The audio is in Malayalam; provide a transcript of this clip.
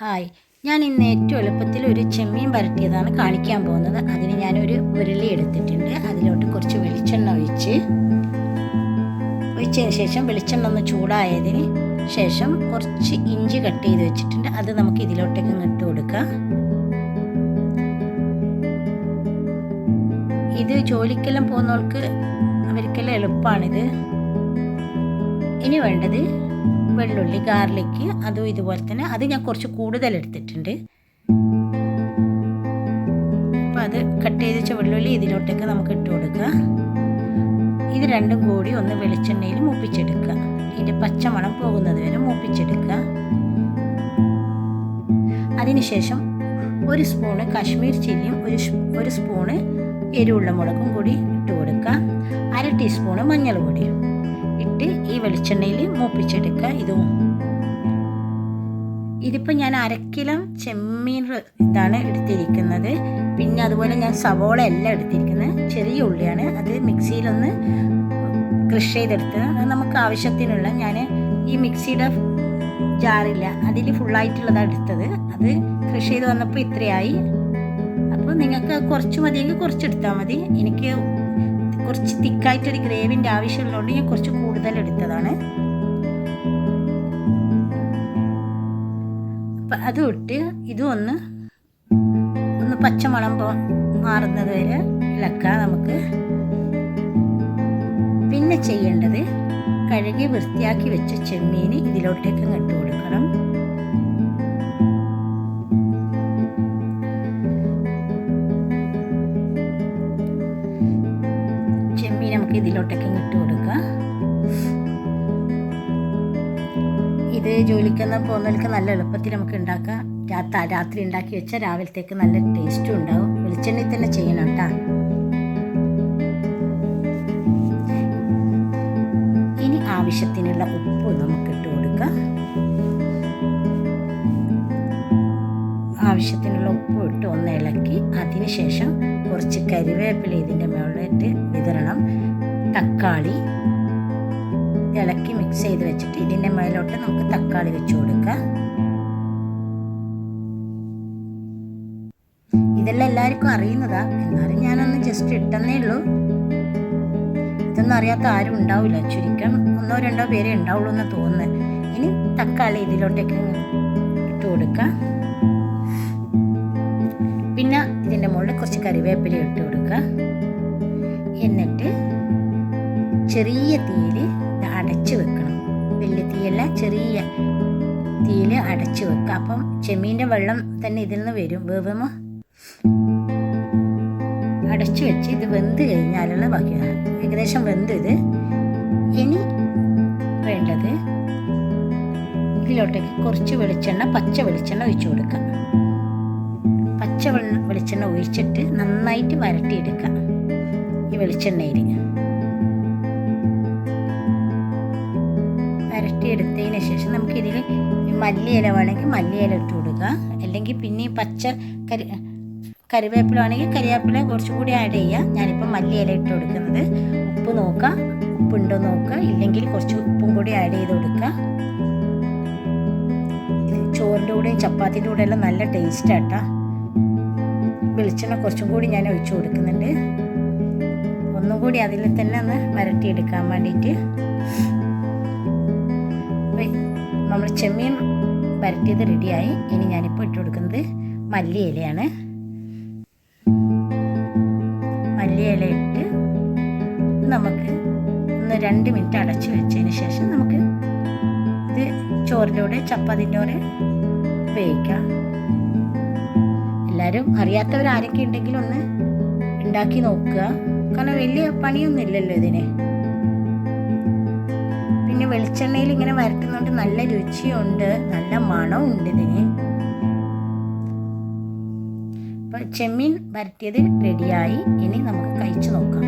ഹായ്. ഞാൻ ഇന്ന് ഏറ്റവും എളുപ്പത്തിൽ ഒരു ചെമ്മീൻ പരട്ടിയതാണ് കാണിക്കാൻ പോകുന്നത്. അതിന് ഞാനൊരു ഉരുളി എടുത്തിട്ടുണ്ട്. അതിലോട്ട് കുറച്ച് വെളിച്ചെണ്ണ ഒഴിച്ച് ഒഴിച്ചതിന് ശേഷം വെളിച്ചെണ്ണ ഒന്ന് ചൂടായതിന് ശേഷം കുറച്ച് ഇഞ്ചി കട്ട് ചെയ്ത് വെച്ചിട്ടുണ്ട്. അത് നമുക്ക് ഇതിലോട്ടേക്ക് ഇട്ട് കൊടുക്കാം. ഇത് ജോലിക്കെല്ലാം പോകുന്നവർക്ക് അവർക്കെല്ലാം എളുപ്പമാണിത്. ഇനി വേണ്ടത് വെള്ളുള്ളി ഗാർലിക്ക് അതും ഇതുപോലെ തന്നെ. അത് ഞാൻ കുറച്ച് കൂടുതൽ എടുത്തിട്ടുണ്ട്. അപ്പം അത് കട്ട് ചെയ്ത് വെച്ച വെള്ളുള്ളി ഇതിലോട്ടേക്ക് നമുക്ക് ഇട്ട് കൊടുക്കുക. ഇത് രണ്ടും കൂടി ഒന്ന് വെളിച്ചെണ്ണയിൽ മൂപ്പിച്ചെടുക്കുക. ഇതിന്റെ പച്ചമണം പോകുന്നത് വരെ മൂപ്പിച്ചെടുക്കുക. അതിനുശേഷം ഒരു സ്പൂണ് കാശ്മീർ ചില്ലിയും ഒരു ഒരു സ്പൂണ് എരിവുള്ള മുളകും കൂടി ഇട്ട് കൊടുക്കുക. അര ടീസ്പൂണ് മഞ്ഞൾ പൊടിയും ഇട്ട് ഈ വെളിച്ചെണ്ണയിൽ മൂപ്പിച്ചെടുക്കുക. ഇതും. ഇതിപ്പോൾ ഞാൻ അരക്കിലം ചെമ്മീൻ ഇതാണ് എടുത്തിരിക്കുന്നത്. പിന്നെ അതുപോലെ ഞാൻ സവോള എല്ലാം എടുത്തിരിക്കുന്നത്. ചെറിയ ഉള്ളിയാണ്. അത് മിക്സിയിലൊന്ന് ക്രഷ് ചെയ്തെടുത്ത് നമുക്ക് ആവശ്യത്തിനുള്ള ഞാൻ ഈ മിക്സിയുടെ ജാറില്ല അതിൽ ഫുള്ളായിട്ടുള്ളതാണ് എടുത്തത്. അത് ക്രഷ് ചെയ്ത് വന്നപ്പോൾ ഇത്രയായി. അപ്പോൾ നിങ്ങൾക്ക് കുറച്ച് മതിയെങ്കിൽ കുറച്ചെടുത്താൽ മതി. എനിക്ക് കുറച്ച് തിക്കായിട്ടൊരു ഗ്രേവിന്റെ ആവശ്യമുള്ളതുകൊണ്ട് ഞാൻ കുറച്ച് കൂടുതൽ എടുത്തതാണ്. അതും ഇട്ട് ഇതും ഒന്ന് ഒന്ന് പച്ചമണം മാറുന്നത് വരെ ഇളക്കാം നമുക്ക്. പിന്നെ ചെയ്യേണ്ടത് കഴുകി വൃത്തിയാക്കി വെച്ച ചെമ്മീൻ ഇതിലോട്ടേക്ക് ഇട്ട് കൊടുക്കണം. ഇതിലോട്ടേക്ക് ഇട്ട് കൊടുക്കുക. ഇത് ജോലിക്കുന്ന പോകുന്നവർക്ക് നല്ല എളുപ്പത്തിൽ നമുക്ക് ഉണ്ടാക്കാം. രാത്രി ഉണ്ടാക്കി വെച്ചാൽ രാവിലത്തേക്ക് നല്ല ടേസ്റ്റും ഉണ്ടാവും. വെളിച്ചെണ്ണയിൽ തന്നെ ചെയ്യണം കേട്ടോ. ഇനി ആവശ്യത്തിനുള്ള ഉപ്പ് നമുക്ക് ഇട്ട് കൊടുക്കാം ആവശ്യത്തിനുള്ള ഉപ്പ് ഇട്ട് ഒന്ന് ഇളക്കി അതിനുശേഷം കുറച്ച് കരിവേപ്പില ഇതിന്റെ മുകളിലിട്ട് വിതരണം തക്കാളി ഇളക്കി മിക്സ് ചെയ്ത് വെച്ചിട്ട് ഇതിന്റെ മേലോട്ട് നമുക്ക് തക്കാളി വെച്ച് കൊടുക്കാം. ഇതെല്ലാം എല്ലാവർക്കും അറിയുന്നതാ. എന്നാലും ഞാനൊന്ന് ജസ്റ്റ് ഇട്ടെന്നേ ഉള്ളൂ. ഇതൊന്നും അറിയാത്ത ആരും ഉണ്ടാവില്ല ചുരുക്കം. ഒന്നോ രണ്ടോ പേരെ ഉണ്ടാവുള്ളൂ എന്ന് തോന്നുന്നു. ഇനി തക്കാളി ഇതിലോട്ടേക്ക് ഇട്ട് കൊടുക്കാം. പിന്നെ ഇതിന്റെ മുകളിൽ കുറച്ച് കറിവേപ്പില ഇട്ട് കൊടുക്കുക എന്നിട്ട് ചെറിയ തീയിൽ അടച്ചു വെക്കണം. വലിയ തീയല്ല ചെറിയ തീയിൽ അടച്ചു വെക്കുക. അപ്പം ചെമ്മീന്റെ വെള്ളം തന്നെ ഇതിൽ നിന്ന് വരും. വേവുമ്പോൾ അടച്ചു വെച്ച് ഇത് വെന്ത് കഴിഞ്ഞാലുള്ള ബാക്കിയാണ്. ഏകദേശം വെന്ത് ഇത്. ഇനി വേണ്ടത് ഇതിലോട്ടേക്ക് കുറച്ച് വെളിച്ചെണ്ണ പച്ച വെളിച്ചെണ്ണ ഒഴിച്ചു കൊടുക്കുക. പച്ച വെളിച്ചെണ്ണ ഒഴിച്ചിട്ട് നന്നായിട്ട് വരട്ടിയെടുക്കുക. ഈ വെളിച്ചെണ്ണയിൽ വരട്ടിയെടുത്തതിന് ശേഷം നമുക്കിതിൽ മല്ലിയില വേണമെങ്കിൽ മല്ലിയില ഇട്ട് കൊടുക്കുക. അല്ലെങ്കിൽ പിന്നെ പച്ച കരി കറിവേപ്പില ആണെങ്കിൽ കറിവേപ്പില കുറച്ചും കൂടി ആഡ് ചെയ്യുക. ഞാനിപ്പോൾ മല്ലിയില ഇട്ട് കൊടുക്കുന്നത്. ഉപ്പ് നോക്കുക. ഉപ്പുണ്ടോ നോക്കുക. ഇല്ലെങ്കിൽ കുറച്ച് ഉപ്പും കൂടി ആഡ് ചെയ്ത് കൊടുക്കുക. ചോറിന്റെ കൂടെയും ചപ്പാത്തിന്റെ കൂടെ എല്ലാം നല്ല ടേസ്റ്റ് ആട്ടാ വെളിച്ചെണ്ണ കുറച്ചും കൂടി ഞാൻ ഒഴിച്ചു കൊടുക്കുന്നുണ്ട്. ഒന്നും കൂടി അതിൽ തന്നെ ഒന്ന് വരട്ടിയെടുക്കാൻ വേണ്ടിയിട്ട്. നമ്മൾ ചെമ്മീൻ വരട്ടിയത് റെഡിയായി. ഇനി ഞാനിപ്പോൾ ഇട്ട് കൊടുക്കുന്നത് മല്ലി ഇലയാണ്. മല്ലി ഇല ഇട്ട് നമുക്ക് ഒന്ന് രണ്ട് മിനിറ്റ് അടച്ച് വെച്ചതിന് ശേഷം നമുക്ക് ഇത് ചോറിലൂടെ കൂടെ ചപ്പാത്തിന്റെ ഉപയോഗിക്കാം. എല്ലാവരും അറിയാത്തവരാരൊക്കെ ഉണ്ടെങ്കിലും ഒന്ന് ഉണ്ടാക്കി നോക്കുക. കാരണം വലിയ പണിയൊന്നും ഇല്ലല്ലോ ഇതിന്. പിന്നെ വെളിച്ചെണ്ണയിൽ ഇങ്ങനെ വരട്ടുന്നതുകൊണ്ട് നല്ല രുചിയുണ്ട് നല്ല മണമുണ്ട് ഇതിന്. അപ്പം ചെമ്മീൻ വരട്ടിയത് റെഡിയായി ഇനി നമുക്ക് കഴിച്ചു നോക്കാം.